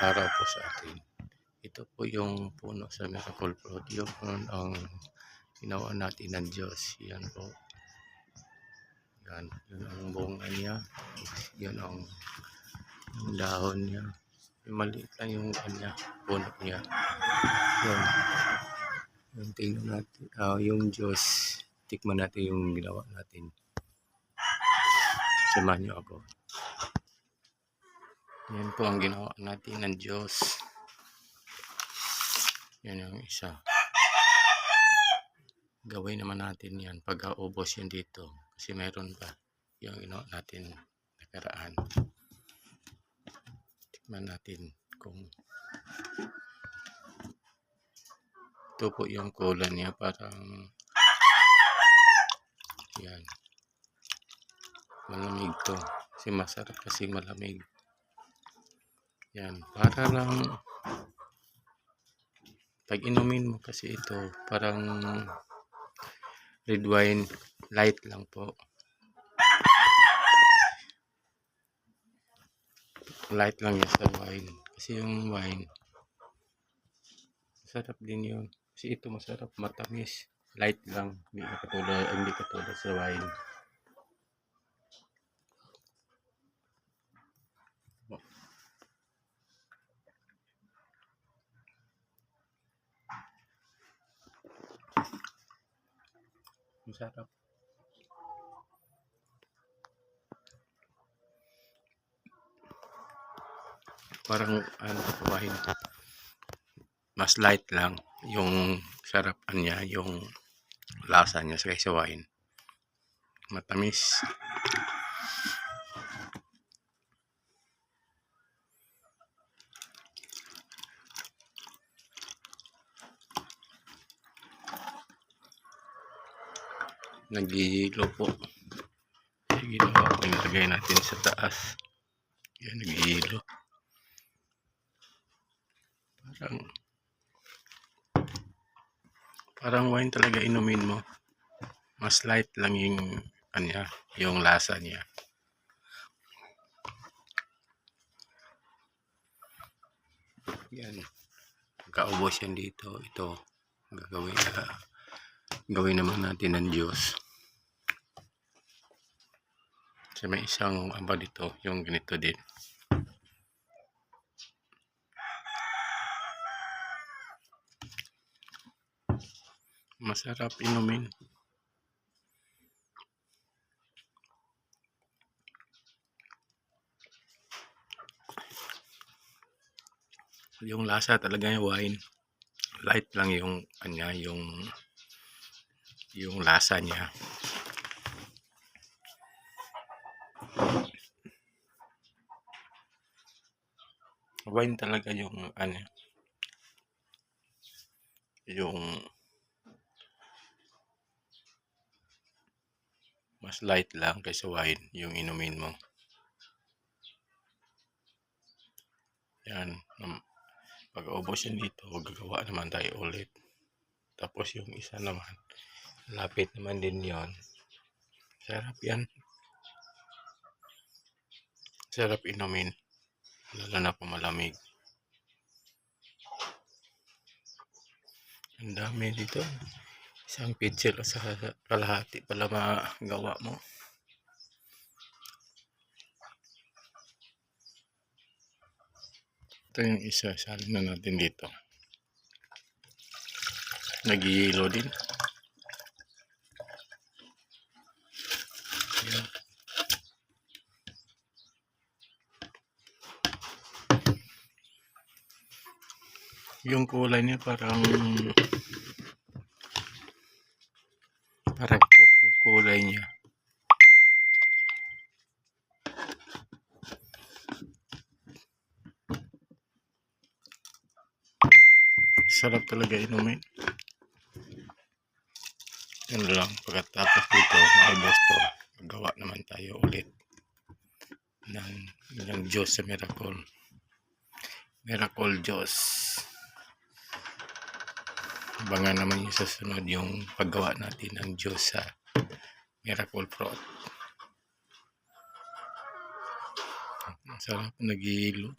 araw po sa atin. Ito po yung puno sa Miracle Fruit. Yung ang ginawa natin ng Diyos. Yan po. Yan. Yun ang bunga niya. Yan ang, ang dahon niya. Yung maliit lang yung kanya. Puno niya. Yan. Yung tingnan natin. ah, yung Diyos. Tikman natin yung ginawa natin. Samahan niyo ako. Yan po ang ginawa natin ng Diyos. Yan yung isa. Gawin naman natin yan pag ubos yan dito. Kasi meron pa yung ginawa natin nakaraan. Tikman natin kung ito po yung kulay niya parang yan malamig to kasi masarap kasi malamig yan, para lang pag inumin mo kasi ito, parang red wine light lang po. Light lang yan sa wine. Kasi yung wine, masarap din yun. Kasi ito masarap, matamis. Light lang, hindi katulad, hindi katulad sa wine. Masarap. Parang ano wine. Mas light lang yung sarapan niya, yung lasa niya sa kaysa wine. Matamis. Nagihilo po. Ginawa ko, ilagay natin sa taas. Yan, nagihilo. Parang parang wine talaga inumin mo. Mas light lang yung kanya, yung lasa niya. Yan. Kaubos yan dito. Ito. Gagawin na gawin naman natin ng Diyos. Kasi may isang aba dito, yung ganito din. Masarap inumin. Yung lasa talaga yung wine. Light lang yung kanya, yung yung lasa niya. Wine talaga yung ano yung mas light lang kaysa wine yung inumin mo. Yan. um, Pag ubos yan dito, gagawa naman tayo ulit. Tapos yung isa naman, lapit naman din yon Sarap yan. Sarap inumin. Lalo na kung malamig. Ang dami dito. Isang pitcher sa kalahati pala magawa mo. Ito yung isa. Salin na natin dito. Nagihilo din. Yung kulay niya parang parang yung kulay niya. Sarap talaga inumin. Yan lang. Pagkatapos dito, maubos to. Magawa naman tayo ulit ng, ng Diyos sa Miracle. Miracle Diyos. Abangan naman yung susunod yung paggawa natin ng Diyos sa Miracle. Ang sarap nagihilo.